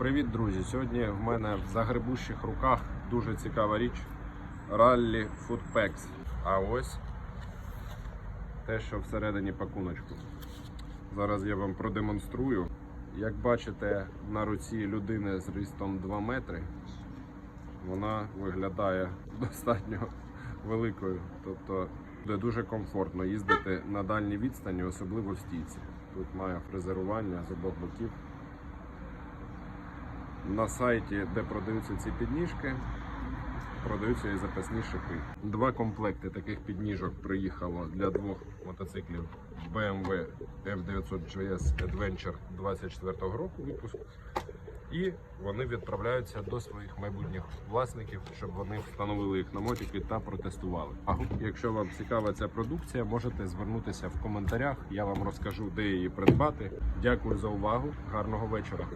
Привіт, друзі! Сьогодні в мене в загребущих руках дуже цікава річ Rally Food Packs. А ось те, що всередині пакуночку. Зараз я вам продемонструю. Як бачите, на руці людини з рістом 2 метри вона виглядає достатньо великою. Тобто буде дуже комфортно їздити на дальній відстані, особливо в стійці. Тут має фрезерування з обох боків. На сайті, де продаються ці підніжки, продаються і запасні шипи. Два комплекти таких підніжок приїхало для двох мотоциклів BMW F900 GS Adventure 24 року випуску. І вони відправляються до своїх майбутніх власників, щоб вони встановили їх на мотики та протестували. А якщо вам цікава ця продукція, можете звернутися в коментарях. Я вам розкажу, де її придбати. Дякую за увагу. Гарного вечора.